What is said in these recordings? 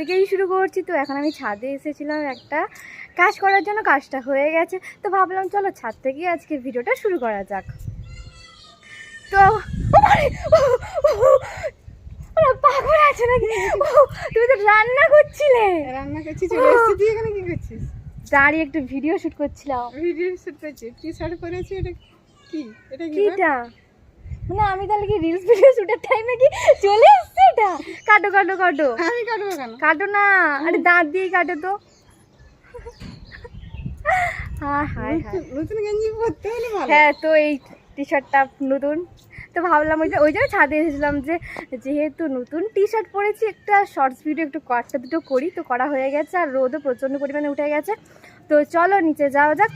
থেকেই শুরু করছি। তো এখন আমি ছাদে এসেছিলাম একটা কাজ করার জন্য কাজটা হয়ে গেছে। তো ভাবলাম চলো ছাদ থেকেই আজকে ভিডিওটা শুরু করা যাক। তো পাগল আছে নাকি? তুমি তো রান্না করছিলে। রান্না করছি চলে এসেছি। তুই এখানে কি করছিস? দাঁড়িয়ে একটু ভিডিও শুট করছিলাম। ভিডিও শুট করছি। টি শার্ট পরেছি এটা কি? এটা? কিটা? মানে আমি তাহলে কি রিলস ভিডিও শুটের টাইমে কি চলে এটা? কাটো কাটো কাটো। আমি কাটবো কেন? কাটো না। আরে দাঁত দিয়ে কাটো তো। নতুন- গেঞ্জি পরতে হলে ভালো। হ্যাঁ তো এই টি শার্টটা নতুন। তো ভাবলাম ওই ওই জন্য ছাদে এসেছিলাম যে যেহেতু নতুন টি শার্ট পরেছি একটা শর্টস ভিডিও একটু কয়েকটা দুটো করি তো করা হয়ে গেছে আর রোদও প্রচণ্ড পরিমাণে উঠে গেছে। তো চলো নিচে যাওয়া যাক।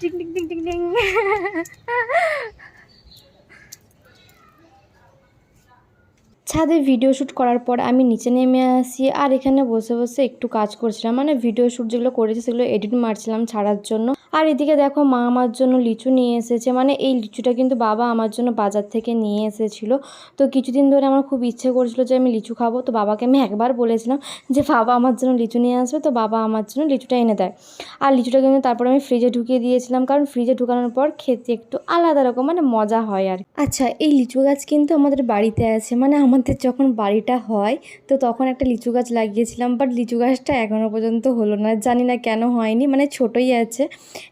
টিং টিং টিং টিং টিং। ছাদে ভিডিও শ্যুট করার পর আমি নিচে নেমে আসি আর এখানে বসে বসে একটু কাজ করছিলাম। মানে ভিডিও শ্যুট যেগুলো করেছি সেগুলো এডিট মারছিলাম ছাড়ার জন্য। আর এদিকে দেখো মা আমার জন্য লিচু নিয়ে এসেছে। মানে এই লিচুটা কিন্তু বাবা আমার জন্য বাজার থেকে নিয়ে এসেছিল। তো কিছুদিন ধরে আমার খুব ইচ্ছে করছিল যে আমি লিচু খাব। তো বাবাকে আমি একবার বলেছিলাম যে বাবা আমার জন্য লিচু নিয়ে আসবে, তো বাবা আমার জন্য লিচুটা এনে দেয়। আর লিচুটা কিন্তু তারপর আমি ফ্রিজে ঢুকিয়ে দিয়েছিলাম। কারণ ফ্রিজে ঢুকানোর পর খেতে একটু আলাদা রকম মানে মজা হয় আর আচ্ছা এই লিচু গাছ কিন্তু আমাদের বাড়িতে আছে। মানে আমাদের যখন বাড়িটা হয়, তো তখন একটা লিচু গাছ লাগিয়েছিলাম। বাট লিচু গাছটা এখনও পর্যন্ত হলো না। জানি না কেন হয়নি। মানে ছোটোই আছে।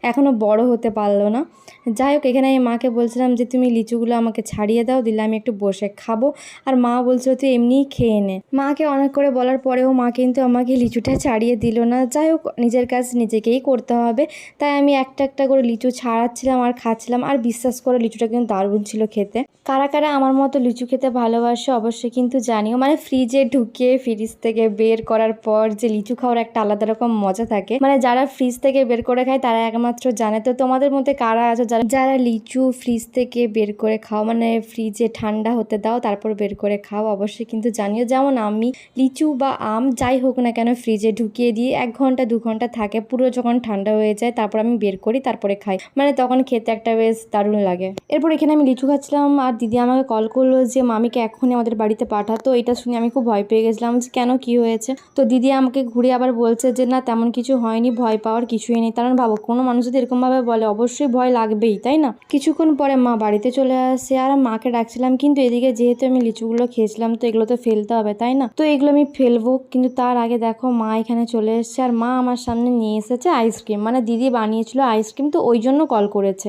এখনও বড় হতে পারল না। যাই হোক, এখানে আমি মাকে বলছিলাম যে, তুমি লিচুগুলো আমাকে ছাড়িয়ে দাও, দিলে আমি একটু বসে খাব। আর মা বলছিল, তুই এমনিই খেয়ে নে। মাকে অনেক করে বলার পরেও মা কিন্তু আমাকে লিচুটা ছাড়িয়ে দিল না। যাই হোক, নিজের কাজ নিজেকেই করতে হবে। তাই আমি একটা একটা করে লিচু ছাড়াচ্ছিলাম আর খাচ্ছিলাম। আর বিশ্বাস করে, লিচুটা কিন্তু দারুণ ছিল খেতে। কারা কারা আমার মতো লিচু খেতে ভালোবাসে অবশ্যই কিন্তু জানিও। মানে ফ্রিজে ঢুকিয়ে ফ্রিজ থেকে বের করার পর যে লিচু খাওয়ার একটা আলাদা রকম মজা থাকে। মানে যারা ফ্রিজ থেকে বের করে খায়, তারা একমাত্র জানে তো তোমাদের মধ্যে কারা আছে? যারা যারা লিচু ফ্রিজ থেকে বের করে খাও মানে ফ্রিজে ঠান্ডা হতে দাও, তারপর বের করে খাও, অবশ্যই কিন্তু জানিও। যেমন আমি লিচু বা আম যাই হোক না কেন ফ্রিজে ঢুকিয়ে দিয়ে এক ঘণ্টা, দু ঘণ্টা থাকে, পুরো যখন ঠান্ডা হয়ে যায়, তারপর আমি বের করি, তারপরে খাই। মানে তখন খেতে একটা বেশ দারুণ লাগে। এরপর এখানে আমি লিচু খাচ্ছিলাম, আর দিদি আমাকে কল করল যে, মামিকে এখনই আমাদের বাড়িতে পাঠাতো এটা শুনে আমি খুব ভয় পেয়ে গেছিলাম যে, কেন? কি হয়েছে? তো দিদি আমাকে ঘুরে আবার বলছে যে, না, তেমন কিছু হয়নি, ভয় পাওয়ার কিছুই নেই। কারণ ভাবো, কোনো মানুষ যদি এরকমভাবে বলে, অবশ্যই ভয় লাগবেই, তাই না? কিছুক্ষণ পরে মা বাড়িতে চলে আসে আর মাকে ডাকছিলাম, কিন্তু এদিকে যেহেতু আমি লিচুগুলো খেয়েছিলাম, তো এগুলো তো ফেলতে হবে, তাই না? তো এগুলো আমি ফেলব, কিন্তু তার আগে দেখো, মা এখানে চলে এসেছে আর মা আমার সামনে নিয়ে এসেছে আইসক্রিম। মানে দিদি বানিয়েছিল আইসক্রিম, তো ওই জন্য কল করেছে।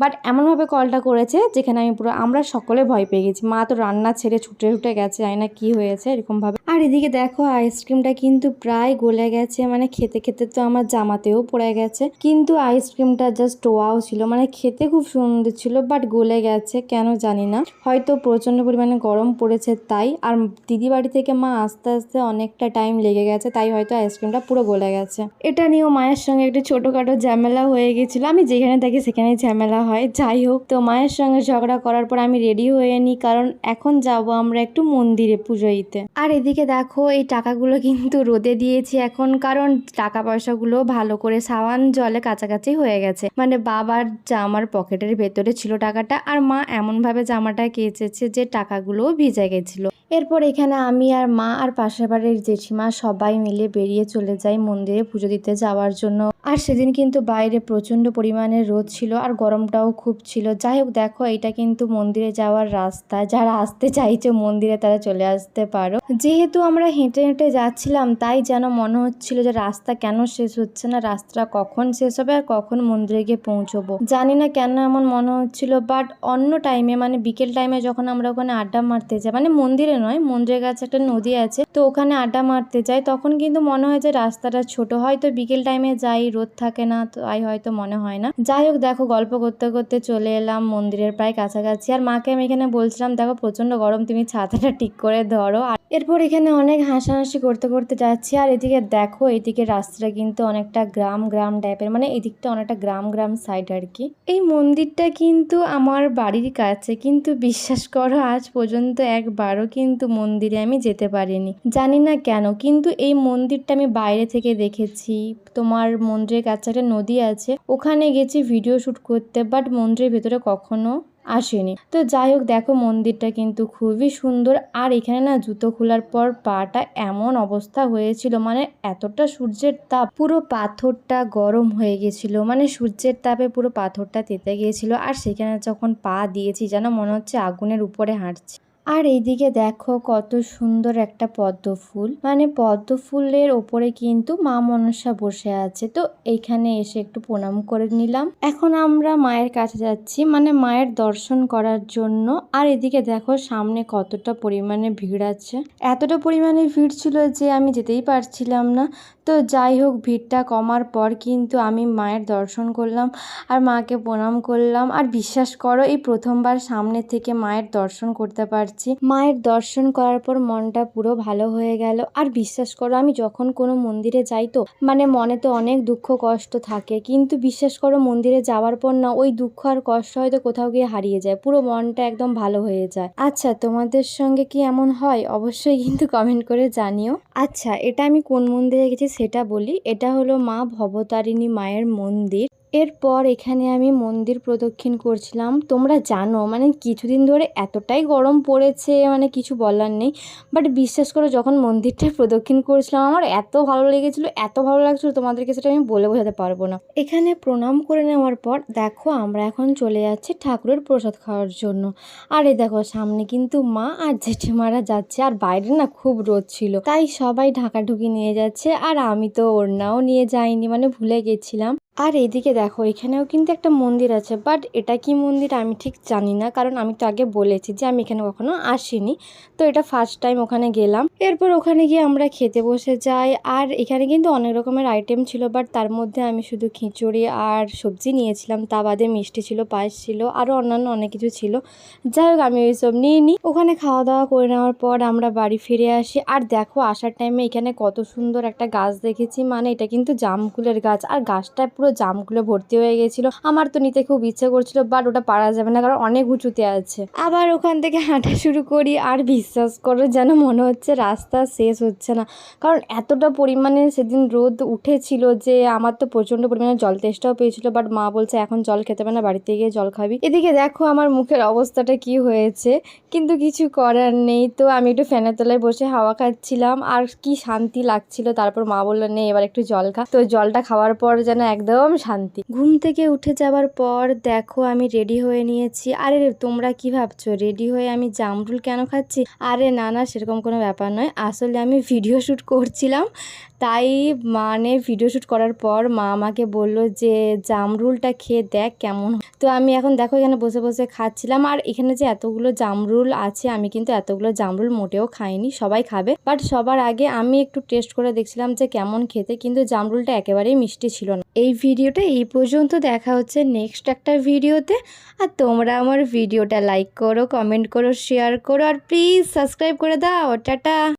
বাট এমনভাবে কলটা করেছে, যেখানে আমি পুরো, আমরা সকলে ভয় পেয়ে গেছি। মা তো রান্না ছেড়ে ছুটে ছুটে গেছে, জানি না কি হয়েছে এরকমভাবে আর এদিকে দেখো, আইসক্রিমটা কিন্তু প্রায় গলে গেছে মানে খেতে খেতে তো আমার জামাতেও পড়ে গেছে। কিন্তু আইসক্রিমটা জাস্ট ওয়াও ছিল। মানে খেতে খুব সুন্দর ছিল বাট গলে গেছে, কেন জানি না। হয়তো প্রচণ্ড পরিমাণে গরম পড়েছে তাই। আর দিদি বাড়ি থেকে মা আস্তে আস্তে অনেকটা টাইম লেগে গেছে, তাই হয়তো আইসক্রিমটা পুরো গলে গেছে। এটা নিয়েও মায়ের সঙ্গে একটু ছোটোখাটো ঝামেলা হয়ে গেছিল। আমি যেখানে থাকি সেখানেই ঝামেলা হয়। যাই হোক, তো মায়ের সঙ্গে ঝগড়া করার পর আমি রেডি হয়ে নিই, কারণ এখন যাব আমরা একটু মন্দিরে পুজো দিতে আর এদিকে দেখো, এই টাকাগুলো কিন্তু রোদে দিয়েছি এখন, কারণ টাকা পয়সাগুলো ভালো করে সাবান, জলে কাছাকাছি হয়ে গেছে। মানে বাবার জামার পকেটের ভেতরে ছিল টাকাটা আর মা এমনভাবে জামাটা কেচেছে যে টাকাগুলোও ভিজে গেছিল। এরপর এখানে আমি আর মা আর পাশের বাড়ির জেঠিমা সবাই মিলে বেরিয়ে চলে যাই মন্দিরে পুজো দিতে যাওয়ার জন্য। আর সেদিন কিন্তু বাইরে প্রচণ্ড পরিমাণে রোদ ছিল আর গরমটাও খুব ছিল। যাই হোক, দেখো, এটা কিন্তু মন্দিরে যাওয়ার রাস্তা। যারা আসতে চাইছে মন্দিরে, তারা চলে আসতে পারো। যেহেতু আমরা হেঁটে হেঁটে যাচ্ছিলাম, তাই যেন মনে হচ্ছিল যে রাস্তা কেন শেষ হচ্ছে না রাস্তা কখন শেষ হবে আর কখন মন্দিরে গিয়ে পৌঁছবো। জানি না কেন এমন মনে হচ্ছিল বাট অন্য টাইমে মানে বিকেল টাইমে যখন আমরা ওখানে আড্ডা মারতে যাই মানে মন্দিরে নয়, মন্দিরের কাছে একটা নদী আছে। তো ওখানে আড্ডা মারতে যাই। তখন কিন্তু মনে হয় যে রাস্তাটা ছোট। হয়তো বিকেল টাইমে যাই, রোদ থাকে না, তাই হয়তো মনে হয় না। যাই হোক, দেখো, গল্প করতে করতে চলে এলাম মন্দিরের প্রায় কাছাকাছি। আর মাকে আমি এখানে বলছিলাম, দেখো প্রচণ্ড গরম, তুমি ছাতাটা ঠিক করে ধরো। আর এরপর এখানে অনেক হাসাহাসি করতে করতে যাচ্ছি। আর এদিকে দেখো, এদিকে রাস্তাটা কিন্তু অনেকটা গ্রাম গ্রাম টাইপের মানে এদিকটা অনেকটা গ্রাম গ্রাম সাইড আর কি। এই মন্দিরটা কিন্তু আমার বাড়ির কাছে, কিন্তু বিশ্বাস করো, আজ পর্যন্ত একবারও কিন্তু মন্দিরে আমি যেতে পারিনি। জানি না কেন, কিন্তু এই মন্দিরটা আমি বাইরে থেকে দেখেছি। তোমার মন্দিরের কাছে একটা নদী আছে, ওখানে গেছি ভিডিও শ্যুট করতে বাট মন্দিরের ভেতরে কখনো আসেনি। তো যাই হোক, দেখো মন্দিরটা কিন্তু খুবই সুন্দর। আর এখানে না জুতো খোলার পর পাটা এমন অবস্থা হয়েছিল মানে এতটা সূর্যের তাপ, পুরো পাথরটা গরম হয়ে গেছিল। মানে সূর্যের তাপে পুরো পাথরটা তেতে গিয়েছিল আর সেখানে যখন পা দিয়েছি, যেন মনে হচ্ছে আগুনের উপরে হাঁটছি। আর এইদিকে দেখো কত সুন্দর একটা পদ্ম ফুল। মানে পদ্ম ফুলের ওপরে কিন্তু মা মনসা বসে আছে। তো এইখানে এসে একটু প্রণাম করে নিলাম। এখন আমরা মায়ের কাছে যাচ্ছি। মানে মায়ের দর্শন করার জন্য। আর এদিকে দেখো সামনে কতটা পরিমাণে ভিড় আছে। এতটা পরিমাণে ভিড় ছিল যে আমি যেতেই পারছিলাম না। তো যাই হোক, ভিড়টা কমার পর কিন্তু আমি মায়ের দর্শন করলাম আর মাকে প্রণাম করলাম। আর বিশ্বাস করো, এই প্রথমবার সামনে থেকে মায়ের দর্শন করতে পারছি মায়ের দর্শন করার পর মনটা পুরো ভালো হয়ে গেল। আর বিশ্বাস করো, আমি যখন কোনো মন্দিরে যাই তো মানে মনে তো অনেক দুঃখ কষ্ট থাকে। কিন্তু বিশ্বাস করো, মন্দিরে যাওয়ার পর না, ওই দুঃখ আর কষ্ট হয়তো কোথাও গিয়ে হারিয়ে যায়। পুরো মনটা একদম ভালো হয়ে যায়। আচ্ছা তোমাদের সঙ্গে কি এমন হয়? অবশ্যই কিন্তু কমেন্ট করে জানিও। আচ্ছা এটা আমি কোন মন্দিরে গেছি সেটা বলি। এটা হলো মা ভবতারিণী মায়ের মন্দির। এরপর এখানে আমি মন্দির প্রদক্ষিণ করছিলাম। তোমরা জানো মানে কিছুদিন ধরে এতটাই গরম পড়েছে মানে কিছু বলার নেই। বাট বিশ্বাস করো, যখন মন্দিরটা প্রদক্ষিণ করেছিলাম, আমার এত ভালো লেগেছিলো, এত ভালো লাগছিল, তোমাদেরকে সেটা আমি বলে বোঝাতে পারব না। এখানে প্রণাম করে নেওয়ার পর, দেখো, আমরা এখন চলে যাচ্ছি ঠাকুরের প্রসাদ খাওয়ার জন্য। আর এই দেখো, সামনে কিন্তু মা আর জেঠিমারা যাচ্ছে, আর বাইরে না খুব রোদ ছিল। তাই সবাই ঢাকাঢুকি নিয়ে যাচ্ছে, আর আমি তো ওড়নাও নিয়ে যাইনি মানে ভুলে গেছিলাম। আর এইদিকে দেখো, এখানেও কিন্তু একটা মন্দির আছে বাট এটা কি মন্দির আমি ঠিক জানি না, কারণ আমি তো আগে বলেছি যে আমি এখানে কখনো আসিনি। তো এটা ফার্স্ট টাইম ওখানে গেলাম। এরপর ওখানে গিয়ে আমরা খেতে বসে যাই, আর এখানে কিন্তু অনেক রকমের আইটেম ছিল বাট তার মধ্যে আমি শুধু খিচুড়ি আর সবজি নিয়েছিলাম, তা বাদে মিষ্টি ছিল, পায়েস ছিল, আরও অন্যান্য অনেক কিছু ছিল। যাই হোক, আমি ওইসব নিয়ে নিই ওখানে খাওয়া দাওয়া করে নেওয়ার পর আমরা বাড়ি ফিরে আসি, আর দেখো আসার টাইমে এখানে কত সুন্দর একটা গাছ দেখেছি মানে এটা কিন্তু জামকুলের গাছ, আর গাছটা পুরো জামকুলে ভর্তি হয়ে গেছিল। আমার তো নিতে খুব ইচ্ছে করছিল বাট ওটা পারা যাবে না, কারণ অনেক উঁচুতে আছে। আবার ওখান থেকে হাঁটা শুরু করি, আর বিশ্বাস করো যেন মনে হচ্ছে রাস্তা শেষ হচ্ছে না। কারণ এতটা পরিমাণে সেদিন রোদ উঠেছিল যে আমার তো প্রচণ্ড পরিমাণে জল তেষ্টাও পেয়েছিল বাট মা বলছে, এখন জল খেতে পারে না, বাড়িতে গিয়ে জল খাবি। এদিকে দেখো আমার মুখের অবস্থাটা কি হয়েছে, কিন্তু কিছু করার নেই। তো আমি একটু ফ্যানের তলায় বসে হাওয়া খাচ্ছিলাম, আর কি শান্তি লাগছিল। তারপর মা বলল, নে, এবার একটু জল খা। তো জলটা খাওয়ার পর যেন একদম শান্তি। ঘুম থেকে উঠে যাওয়ার পর দেখো আমি রেডি হয়ে নিয়েছি। আরে তোমরা কি ভাবছ? রেডি হয়ে আমি জামরুল কেন খাচ্ছি? আরে না না, সেরকম কোনো ব্যাপার নয়। আসলে আমি ভিডিও শ্যুট করছিলাম। তাই মানে ভিডিও শ্যুট করার পর মা আমাকে বলল যে জামরুলটা খেয়ে দেখ কেমন। তো আমি এখন দেখো এখানে বসে বসে খাচ্ছিলাম। আর এখানে যে এতগুলো জামরুল আছে, আমি কিন্তু এতগুলো জামরুল মোটেও খাইনি, সবাই খাবে। বাট সবার আগে আমি একটু টেস্ট করে দেখছিলাম যে কেমন খেতে, কিন্তু জামরুলটা একেবারেই মিষ্টি ছিল না। এই ভিডিওটা এই পর্যন্ত। দেখা হচ্ছে নেক্সট একটা ভিডিওতে। আর তোমরা আমার ভিডিওটা লাইক করো কমেন্ট করো শেয়ার করো। আর প্লিজ সাবস্ক্রাইব করে দাও। টাটা!